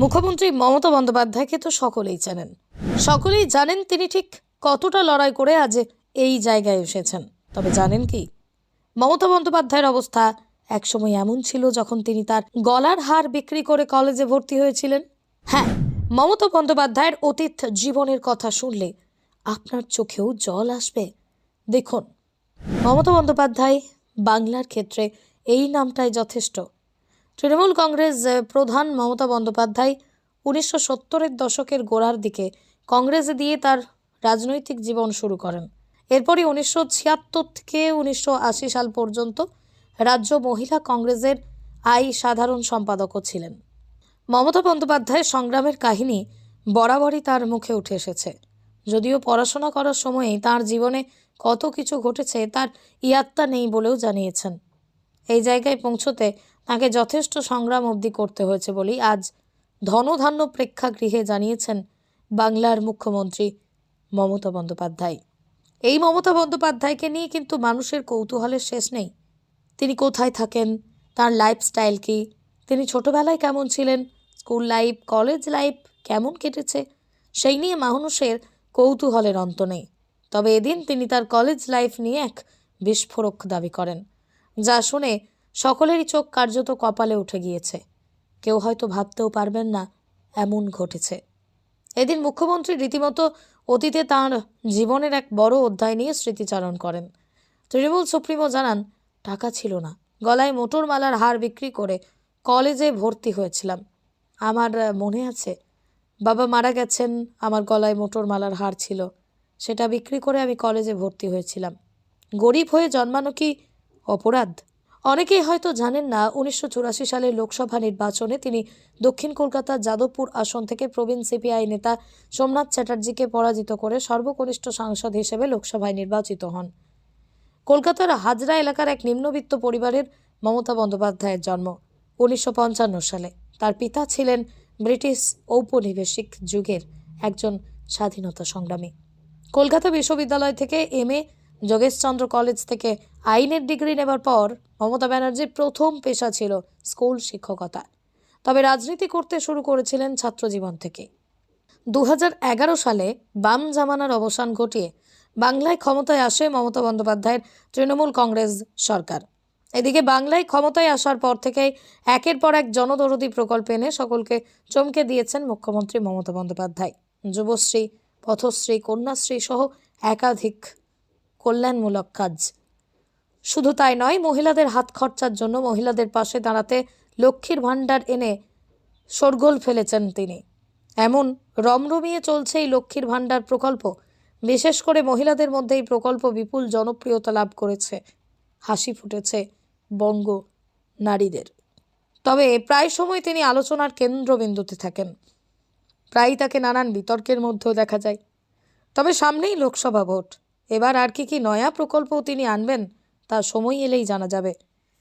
মুখ্যমন্ত্রী মমতা বন্দ্যোপাধ্যায়কে তো সকলেই জানেন সকলেই জানেন তিনি ঠিক কতটা লড়াই করে আজ এই জায়গায় এসেছেন। তবে জানেন কি, মমতা বন্দ্যোপাধ্যায়ের অবস্থা একসময় এমন ছিল যখন তিনি তার গলার হার বিক্রি করে কলেজে ভর্তি হয়েছিলেন। হ্যাঁ মমতা বন্দ্যোপাধ্যায়ের অতীত জীবনের কথা শুনলে আপনার চোখেও জল আসবে। দেখুন, মমতা বন্দ্যোপাধ্যায় বাংলার ক্ষেত্রে এই নামটাই যথেষ্ট। তৃণমূল কংগ্রেস প্রধান মমতা বন্দ্যোপাধ্যায় উনিশশো সত্তরের দশকের গোড়ার দিকে কংগ্রেসে দিয়ে তার রাজনৈতিক জীবন শুরু করেন। এরপরই উনিশশো ছিয়াত্তর থেকে উনিশশো আশি সাল পর্যন্ত রাজ্য মহিলা কংগ্রেসের আই সাধারণ সম্পাদকও ছিলেন। মমতা বন্দ্যোপাধ্যায়ের সংগ্রামের কাহিনী বরাবরই তার মুখে উঠে এসেছে। যদিও পড়াশোনা করার সময়েই তার জীবনে কত কিছু ঘটেছে তার ইয়াত্তা নেই বলেও জানিয়েছেন। এই জায়গায় পৌঁছতে তাকে যথেষ্ট সংগ্রাম অবধি করতে হয়েছে বলেই আজ ধনধান্য প্রেক্ষাগৃহে জানিয়েছেন বাংলার মুখ্যমন্ত্রী মমতা বন্দ্যোপাধ্যায়। এই মমতা বন্দ্যোপাধ্যায়কে নিয়ে কিন্তু মানুষের কৌতূহলের শেষ নেই। তিনি কোথায় থাকেন? তার লাইফস্টাইল কি? তিনি ছোটবেলায় কেমন ছিলেন? স্কুল লাইফ কলেজ লাইফ কেমন কেটেছে? সেই নিয়ে মানুষের কৌতূহলের অন্ত নেই। তবে এদিন তিনি তার কলেজ লাইফ নিয়ে এক বিস্ফোরক দাবি করেন, যা শুনে সকলেরই চোখ কার্যত কপালে উঠে গিয়েছে। কেউ হয়তো ভাবতেও পারবেন না, এমন ঘটেছে। এদিন মুখ্যমন্ত্রী রীতিমতো অতীতে তাঁর জীবনের এক বড় অধ্যায় নিয়ে স্মৃতিচারণ করেন। তৃণমূল সুপ্রিমো জানান, টাকা ছিল না। গলায় মোটর মালার হার বিক্রি করে কলেজে ভর্তি হয়েছিলাম। আমার মনে আছে, বাবা মারা গেছেন, আমার গলায় মোটর মালার হার ছিল। সেটা বিক্রি করে আমি কলেজে ভর্তি হয়েছিলাম। গরিব হয়ে জন্মানো কি অপরাধ? অনেকেই হয়তো জানেন না, উনিশশো চুরাশি সালের লোকসভা নির্বাচনে তিনি দক্ষিণ কলকাতার যাদবপুর আসন থেকে প্রবীণ সিপিআই নেতা সোমনাথ চ্যাটার্জিকে পরাজিত করে সর্বকনিষ্ঠ সাংসদ হিসেবে লোকসভায় নির্বাচিত হন। কলকাতার হাজরা এলাকার এক নিম্নবিত্ত পরিবারের মমতা বন্দ্যোপাধ্যায়ের জন্ম উনিশশো পঞ্চান্ন সালে। তার পিতা ছিলেন ব্রিটিশ ঔপনিবেশিক যুগের একজন স্বাধীনতা সংগ্রামী। কলকাতা বিশ্ববিদ্যালয় থেকে এম এ যোগেশচন্দ্র কলেজ থেকে আইনের ডিগ্রি নেবার পর মমতা ব্যানার্জির প্রথম পেশা ছিল স্কুল শিক্ষকতা তবে রাজনীতি করতে শুরু করেছিলেন ছাত্রজীবন থেকে। দু হাজার এগারো সালে বাম জামানার অবসান ঘটিয়ে বাংলায় ক্ষমতায় আসে মমতা বন্দ্যোপাধ্যায়ের তৃণমূল কংগ্রেস সরকার। এদিকে বাংলায় ক্ষমতায় আসার পর থেকেই একের পর এক জনদরদি প্রকল্প এনে সকলকে চমকে দিয়েছেন মুখ্যমন্ত্রী মমতা বন্দ্যোপাধ্যায়। যুবশ্রী, পথশ্রী, কন্যাশ্রী সহ একাধিক কল্যাণমূলক কাজ। শুধু তাই নয়, মহিলাদের হাত খরচার জন্য মহিলাদের পাশে দাঁড়াতে লক্ষ্মীর ভাণ্ডার এনে শোরগোল ফেলেছেন তিনি। এমন রমরমিয়ে চলছে এই লক্ষ্মীর ভাণ্ডার প্রকল্প। বিশেষ করে মহিলাদের মধ্যে এই প্রকল্প বিপুল জনপ্রিয়তা লাভ করেছে। হাসি ফুটেছে বঙ্গ নারীদের। তবে প্রায় সময় তিনি আলোচনার কেন্দ্রবিন্দুতে থাকেন। প্রায়ই তাকে নানান বিতর্কের মধ্যেও দেখা যায়। তবে সামনেই লোকসভা ভোট। এবার আর কি কি নয়া প্রকল্প তিনি আনবেন তা সময় এলেই জানা যাবে।